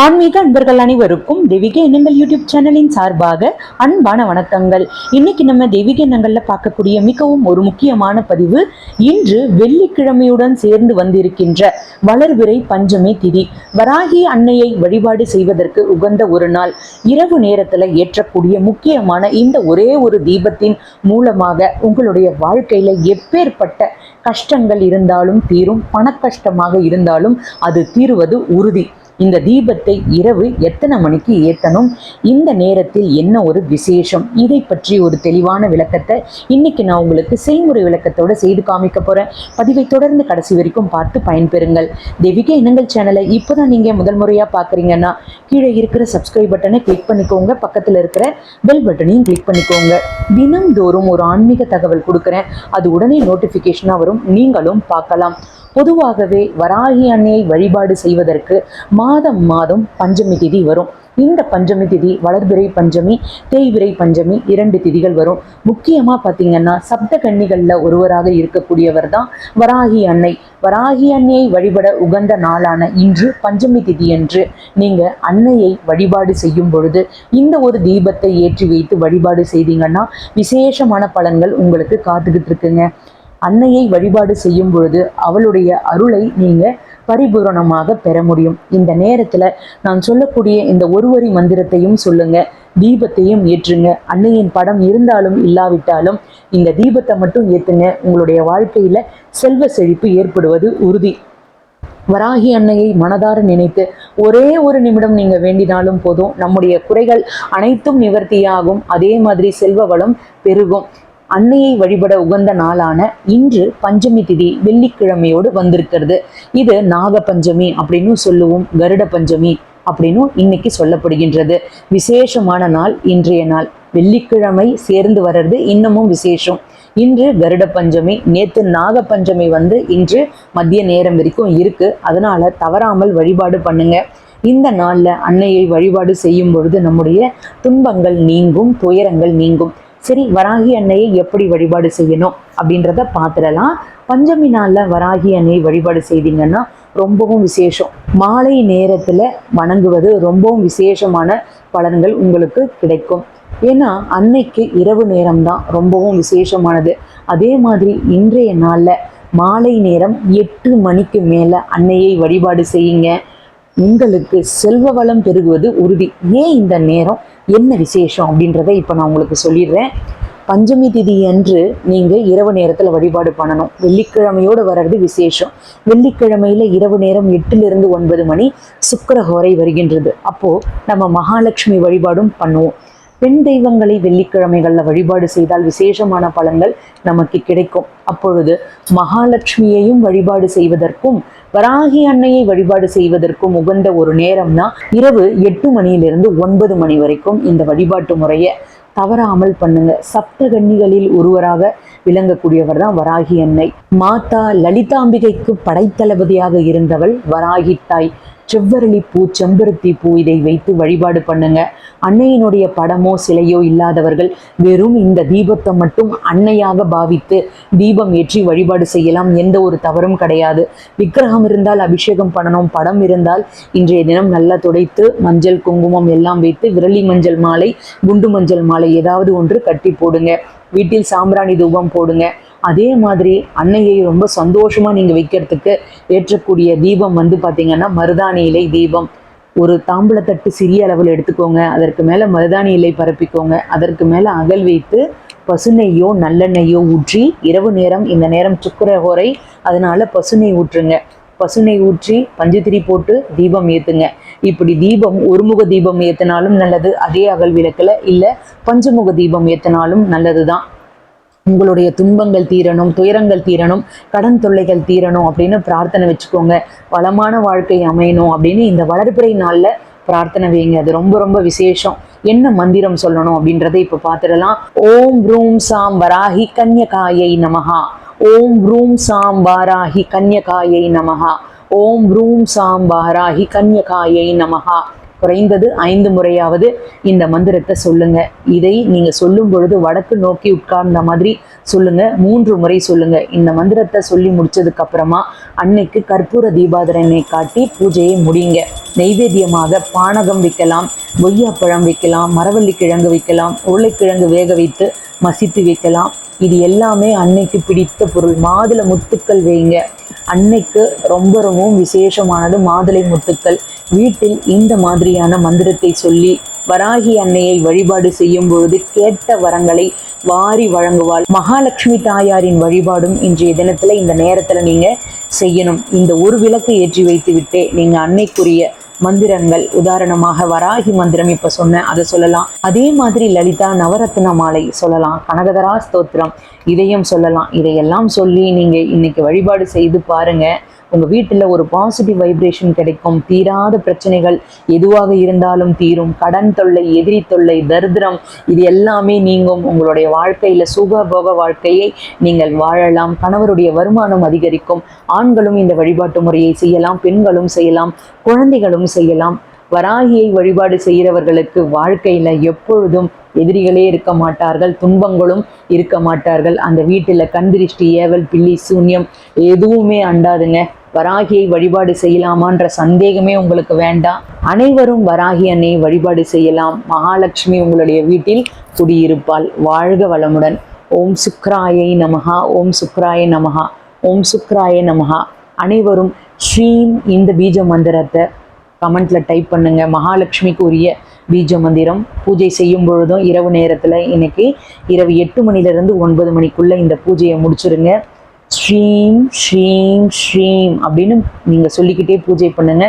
ஆன்மீக அன்பர்கள் அனைவருக்கும் தெய்வீக எண்ணங்கள் யூடியூப் சேனலின் சார்பாக அன்பான வணக்கங்கள். இன்னைக்கு நம்ம தெய்வீக எண்ணங்கள்ல பார்க்கக்கூடிய மிகவும் ஒரு முக்கியமான பதிவு இன்று வெள்ளிக்கிழமையுடன் சேர்ந்து வந்திருக்கின்ற வளர்விரை பஞ்சமி திதி. வராகி அன்னையை வழிபாடு செய்வதற்கு உகந்த ஒரு நாள். இரவு நேரத்துல ஏற்றக்கூடிய முக்கியமான இந்த ஒரே ஒரு தீபத்தின் மூலமாக உங்களுடைய வாழ்க்கையில எப்பேற்பட்ட கஷ்டங்கள் இருந்தாலும் தீரும் பணக்கஷ்டமாக இருந்தாலும் அது தீருவது உறுதி. இந்த தீபத்தை இரவு எத்தனை மணிக்கு ஏற்றணும் இந்த நேரத்தில் என்ன ஒரு விசேஷம்? இதை பற்றி ஒரு தெளிவான விளக்கத்தை இன்னைக்கு நான் உங்களுக்கு செய்முறை விளக்கத்தோட செய்து காமிக்க போறேன். பதிவை தொடர்ந்து கடைசி வரைக்கும் பார்த்து பயன்பெறுங்கள். தெய்வீக இனங்கள் சேனலை இப்போதான் நீங்க முதல் முறையா பாக்குறீங்கன்னா கீழே இருக்கிற சப்ஸ்கிரைப் பட்டனை கிளிக் பண்ணிக்கோங்க. பக்கத்துல இருக்கிற பெல் பட்டனையும் கிளிக் பண்ணிக்கோங்க. தினம்தோறும் ஒரு ஆன்மீக தகவல் கொடுக்குறேன். அது உடனே நோட்டிஃபிகேஷனாக வரும். நீங்களும் பார்க்கலாம். பொதுவாகவே வராகி அன்னையை வழிபாடு செய்வதற்கு மாதம் மாதம் பஞ்சமி திதி வரும். இந்த பஞ்சமி திதி வளர்பிறை பஞ்சமி தேய்விரை பஞ்சமி இரண்டு திதிகள் வரும். முக்கியமாக பார்த்தீங்கன்னா சப்த கன்னிகளில் ஒருவராக இருக்கக்கூடியவர் தான் வராகி அன்னை. வராகி அன்னையை வழிபட உகந்த நாளான இன்று பஞ்சமி திதி என்று நீங்கள் அன்னையை வழிபாடு செய்யும் பொழுது இந்த ஒரு தீபத்தை ஏற்றி வைத்து வழிபாடு செய்தீங்கன்னா விசேஷமான பலன்கள் உங்களுக்கு காத்துக்கிட்டு இருக்குங்க. அன்னையை வழிபாடு செய்யும் பொழுது அவளுடைய அருளை நீங்க பரிபூரணமாக பெற முடியும். இந்த நேரத்துல நான் சொல்லக்கூடிய இந்த ஒருவரி மந்திரத்தையும் சொல்லுங்க. தீபத்தையும் ஏற்றுங்க. அன்னையின் படம் இருந்தாலும் இல்லாவிட்டாலும் இந்த தீபத்தை மட்டும் ஏத்துங்க. உங்களுடைய வாழ்க்கையில செல்வ செழிப்பு ஏற்படுவது உறுதி. வராகி அன்னையை மனதார நினைத்து ஒரே ஒரு நிமிடம் நீங்க வேண்டினாலும் போதும். நம்முடைய குறைகள் அனைத்தும் நிவர்த்தியாகும். அதே மாதிரி செல்வ வளம் பெருகும். அன்னையை வழிபட உகந்த நாளான இன்று பஞ்சமி திதி வெள்ளிக்கிழமையோடு வந்திருக்கிறது. இது நாக பஞ்சமி அப்படின்னு சொல்லுவோம் கருட பஞ்சமி அப்படின்னு இன்னைக்கு சொல்லப்படுகின்றது. விசேஷமான நாள் இன்றைய நாள். வெள்ளிக்கிழமை சேர்ந்து வர்றது இன்னமும் விசேஷம். இன்று கருட பஞ்சமி நேத்து நாக பஞ்சமி வந்து இன்று மதிய நேரம் வரைக்கும் இருக்கு. அதனால தவறாமல் வழிபாடு பண்ணுங்க. இந்த நாளில் அன்னையை வழிபாடு செய்யும் பொழுது நம்முடைய துன்பங்கள் நீங்கும் துயரங்கள் நீங்கும். சரி வராகி அன்னையை எப்படி வழிபாடு செய்யணும் அப்படின்றத பார்த்துடலாம். பஞ்சமி நாளில் வராகி அன்னையை வழிபாடு செய்தீங்கன்னா ரொம்பவும் விசேஷம். மாலை நேரத்தில் வணங்குவது ரொம்பவும் விசேஷமான பலன்கள் உங்களுக்கு கிடைக்கும். ஏன்னா அன்னைக்கு இரவு நேரம் தான் ரொம்பவும் விசேஷமானது. அதே மாதிரி இன்றைய நாளில் மாலை நேரம் எட்டு மணிக்கு மேலே அன்னையை வழிபாடு செய்யுங்க. உங்களுக்கு செல்வ வளம் பெருகுவது உறுதி. ஏன் இந்த நேரம்? என்ன விசேஷம் அப்படின்றத இப்போ நான் உங்களுக்கு சொல்லிடுறேன். பஞ்சமி திதி அன்று நீங்கள் இரவு நேரத்தில் வழிபாடு பண்ணணும். வெள்ளிக்கிழமையோடு வர்றது விசேஷம். வெள்ளிக்கிழமையில் இரவு நேரம் எட்டிலிருந்து ஒன்பது மணி சுக்கரஹோரை வருகின்றது. அப்போது நம்ம மகாலட்சுமி வழிபாடும் பண்ணுவோம். பெண் தெய்வங்களை வெள்ளிக்கிழமைகளில் வழிபாடு செய்தால் விசேஷமான பலன்கள் நமக்கு கிடைக்கும். அப்பொழுது மகாலட்சுமியையும் வழிபாடு செய்வதற்கும் வராகி அன்னையை வழிபாடு செய்வதற்கும் உகந்த ஒரு நேரம்னா இரவு எட்டு மணியிலிருந்து ஒன்பது மணி வரைக்கும் இந்த வழிபாட்டு முறையை தவறாமல் பண்ணுங்க. சப்தகன்னிகளில் ஒருவராக விளங்கக்கூடியவர் தான் வராகி அன்னை. மாதா லலிதாம்பிகைக்கு படைத்தளபதியாக இருந்தவள் வராகி தாய். செவ்வரளி பூ செம்பருத்தி பூ இதை வைத்து வழிபாடு பண்ணுங்க. அன்னையினுடைய படமோ சிலையோ இல்லாதவர்கள் வெறும் இந்த தீபத்தை மட்டும் அன்னையாக பாவித்து தீபம் ஏற்றி வழிபாடு செய்யலாம். எந்த ஒரு தவறும் கிடையாது. விக்கிரகம் இருந்தால் அபிஷேகம் பண்ணணும். படம் இருந்தால் இன்றைய தினம் நல்லா துடைத்து மஞ்சள் குங்குமம் எல்லாம் வைத்து விரலி மஞ்சள் மாலை குண்டு மஞ்சள் மாலை ஏதாவது ஒன்று கட்டி போடுங்க. வீட்டில் சாம்பிராணி தூபம் போடுங்க. அதே மாதிரி அன்னையை ரொம்ப சந்தோஷமா நீங்க வைக்கிறதுக்கு ஏற்றக்கூடிய தீபம் வந்து பாத்தீங்கன்னா மருதாணி இலை தீபம். ஒரு தாம்பூலத்தட்டு சிறிய அளவில் எடுத்துக்கோங்க. அதற்கு மேலே மருதாணி இலை பரப்பிக்கோங்க. அதற்கு மேலே அகல் வைத்து பசுநெய்யோ நல்லெண்ணெய்யோ ஊற்றி இரவு நேரம் இந்த நேரம் சுக்கரஹோரை அதனால பசுநெய் ஊற்றுங்க. பசுனை ஊற்றி பஞ்சுத்திரி போட்டு தீபம் ஏற்றுங்க இப்படி தீபம் ஒருமுக தீபம் ஏற்றினாலும் நல்லது அதே அகல் விளக்கில் இல்லை பஞ்சமுக தீபம் ஏற்றுனாலும் நல்லது தான் உங்களுடைய துன்பங்கள் தீரணும் துயரங்கள் தீரணும் கடன் தொல்லைகள் தீரணும் அப்படின்னு பிரார்த்தனை வச்சுக்கோங்க. வளமான வாழ்க்கை அமையணும் அப்படின்னு இந்த வளர்பிறை நாளில் பிரார்த்தனை வைங்க. அது ரொம்ப ரொம்ப விசேஷம். என்ன மந்திரம் சொல்லணும் அப்படின்றத இப்போ பார்த்துடலாம் ஓம் ரூம் சாம் வராகி கன்யகாயை நமகா ஓம் ரூம் சாம் வாராகி கன்யகாயை நமஹா. ஓம் ரூம் சாம் வாராகி கன்யகாயை நமஹா. குறைந்தது ஐந்து முறையாவது இந்த மந்திரத்தை சொல்லுங்க. இதை நீங்க சொல்லும் பொழுது வடக்கு நோக்கி உட்கார்ந்த மாதிரி சொல்லுங்க. மூன்று முறை சொல்லுங்க. இந்த மந்திரத்தை சொல்லி முடிச்சதுக்கு அப்புறமா அன்னைக்கு கற்பூர தீபாதரனை காட்டி பூஜையை முடியுங்க நெய்வேத்தியமாக பானகம் வைக்கலாம் கொய்யாப்பழம் வைக்கலாம் மரவள்ளி கிழங்கு வைக்கலாம் உருளைக்கிழங்கு வேக வைத்து மசித்து வைக்கலாம். இது எல்லாமே அன்னைக்கு பிடித்த பொருள். மாதுளை முத்துக்கள் வைங்க. அன்னைக்கு ரொம்ப ரொம்பவும் விசேஷமானது மாதுளை முத்துக்கள். வீட்டில் இந்த மாதிரியான மந்திரத்தை சொல்லி வராகி அன்னையை வழிபாடு செய்யும் பொழுது கேட்ட வரங்களை வாரி வழங்குவாள். மகாலட்சுமி தாயாரின் வழிபாடும் இன்றைய தினத்துல இந்த நேரத்துல நீங்க செய்யணும். இந்த ஒரு விளக்கு ஏற்றி வைத்து விட்டே நீங்க அன்னைக்குரிய மந்திரங்கள் உதாரணமாக வராகி மந்திரம் இப்ப சொன்னேன் அதை சொல்லலாம். அதே மாதிரி லலிதா நவரத்ன மாலை சொல்லலாம். கனகதரா ஸ்தோத்திரம் இதையும் சொல்லலாம். இதையெல்லாம் சொல்லி நீங்க இன்னைக்கு வழிபாடு செய்து பாருங்க. உங்க வீட்டுல ஒரு பாசிட்டிவ் வைப்ரேஷன் கிடைக்கும். தீராத பிரச்சனைகள் எதுவாக இருந்தாலும் தீரும். கடன் தொல்லை எதிரி தொல்லை தரித்திரம் இது எல்லாமே நீங்கும். உங்களுடைய வாழ்க்கையில சுகபோக வாழ்க்கையை நீங்கள் வாழலாம். கணவருடைய வருமானம் அதிகரிக்கும். ஆண்களும் இந்த வழிபாட்டு முறையை செய்யலாம். பெண்களும் செய்யலாம். குழந்தைகளும் செய்யலாம். வராகியை வழிபாடு செய்கிறவர்களுக்கு வாழ்க்கையில எப்பொழுதும் எதிரிகளே இருக்க மாட்டார்கள். துன்பங்களும் இருக்க மாட்டார்கள். அந்த வீட்டில் கந்திருஷ்டி ஏவல் பில்லி சூன்யம் எதுவுமே அண்டாதுங்க. வராகியை வழிபாடு செய்யலாமான்ற சந்தேகமே உங்களுக்கு வேண்டாம். அனைவரும் வராகி அன்னையை வழிபாடு செய்யலாம். மகாலட்சுமி உங்களுடைய வீட்டில் குடியிருப்பாள். வாழ்க வளமுடன். ஓம் சுக்ராயை நமஹா. ஓம் சுக்ராய நமகா ஓம் சுக்ராய நமஹா. அனைவரும் ஸ்ரீம் இந்த பீஜ மந்திரத்தை கமெண்ட்ல டைப் பண்ணுங்க. மகாலட்சுமிக்கு உரிய பீஜ மந்திரம் பூஜை செய்யும் பொழுதும் இரவு நேரத்தில் இன்னைக்கு இரவு எட்டு மணிலேருந்து ஒன்பது மணிக்குள்ளே இந்த பூஜையை முடிச்சிருங்க. ஸ்ரீம் ஸ்ரீம் ஸ்ரீம் அப்படின்னு நீங்கள் சொல்லிக்கிட்டே பூஜை பண்ணுங்க.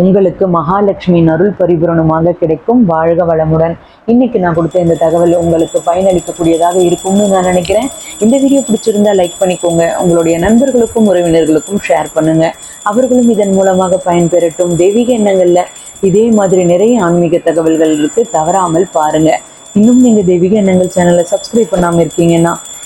உங்களுக்கு மகாலட்சுமியின் அருள் பரிபூரணமாக கிடைக்கும். வாழ்க வளமுடன். இன்னைக்கு நான் கொடுத்த இந்த தகவல் உங்களுக்கு பயனளிக்கக்கூடியதாக இருக்கும்னு நான் நினைக்கிறேன். இந்த வீடியோ பிடிச்சிருந்தா லைக் பண்ணிக்கோங்க. உங்களுடைய நண்பர்களுக்கும் உறவினர்களுக்கும் ஷேர் பண்ணுங்க. அவர்களும் இதன் மூலமாக பயன்பெறட்டும். தெய்வீக எண்ணங்களில் இதே மாதிரி நிறைய ஆன்மீக தகவல்கள் இருக்கு. தவறாமல் பாருங்க. இன்னும் நீங்கள் தெய்வீக எண்ணங்கள் சேனலை சப்ஸ்கிரைப் பண்ணாமல் இருக்கீங்கன்னா